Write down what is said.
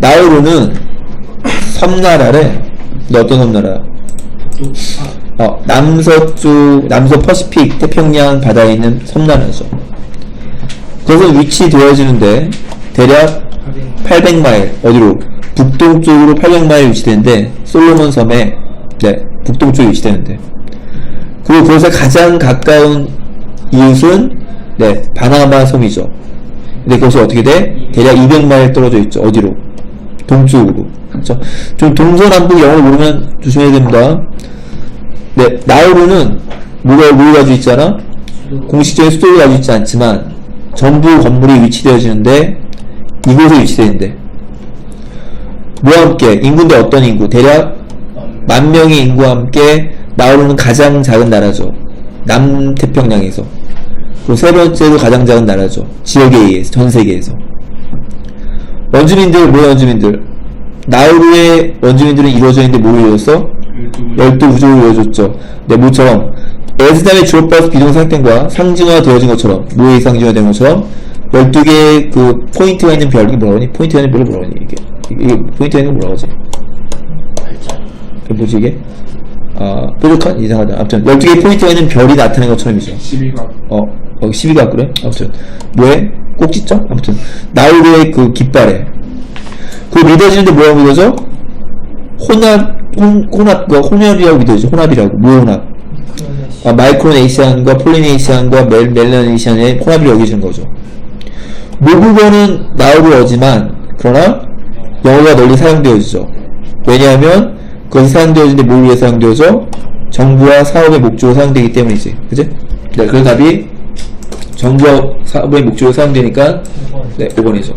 나우루는 섬나라래. 너 어떤 섬나라? 어, 남서쪽, 남서 퍼시픽 태평양 바다에 있는 섬나라죠. 그것은 위치되어지는데 대략 800마일 어디로 북동쪽으로 800마일 위치되는데 솔로몬 섬에 네 북동쪽에 위치되는데 그리고 그것에 가장 가까운 이웃은 네 바나마 섬이죠. 근데 그것이 어떻게 돼? 대략 200마일 떨어져 있죠. 어디로? 동쪽으로. 그렇죠? 좀 동서남북 영어를 모르면 조심해야 됩니다. 네 나우루는 뭐가 뭘 가지고 있잖아? 공식적인 수도를 가지고 있지 않지만 전부 건물이 위치되어지는데 이곳에 위치되는데 뭐와 함께 인구인데 어떤 인구 대략 만 명의 인구와 함께 나오르는 가장 작은 나라죠 남태평양에서 세 번째로 가장 작은 나라죠 지역에 의해서 전 세계에서 원주민들 뭐야 원주민들 나우루의 원주민들은 이루어져 있는데 뭐 이루어졌어? 열두 구조로 이루어졌죠. 네, 모처럼 에스담의 주어 플러스 비동사격과 상징화 되어진 것처럼 뭐에 상징화된 것처럼 12개의 그 포인트가 있는 별 이게 뭐라고 하니? 포인트가 있는 별을 뭐라고 하니? 이게 이게 포인트가 있는 걸 뭐라고 하지? 이게 뭐지 이게? 아 뾰족한 이상하다 아무튼 12개의 포인트가 있는 별이 나타낸 것처럼이죠 12각 어, 어 12가 그래? 아무튼 뭐에? 꼭지점? 아무튼 나우루의 그 깃발에 그 믿어지는데 뭐라고 믿어져? 혼합 혼, 혼합과 혼합이라고 믿어지죠 혼합이라고 무혼합 아, 마이크로네이시안과 폴리네이시안과 멜, 멜라네이시안의 혼합을 여기시는 거죠 모국어는 나우루어지만 그러나 영어가 널리 사용되어지죠 왜냐하면 그것이 사용되어지는데 뭘 위해 사용되어져? 정부와 사업의 목적으로 사용되기 때문이지 그지? 네, 그 답이 정부와 사업의 목적으로 사용되니까 네, 5번이죠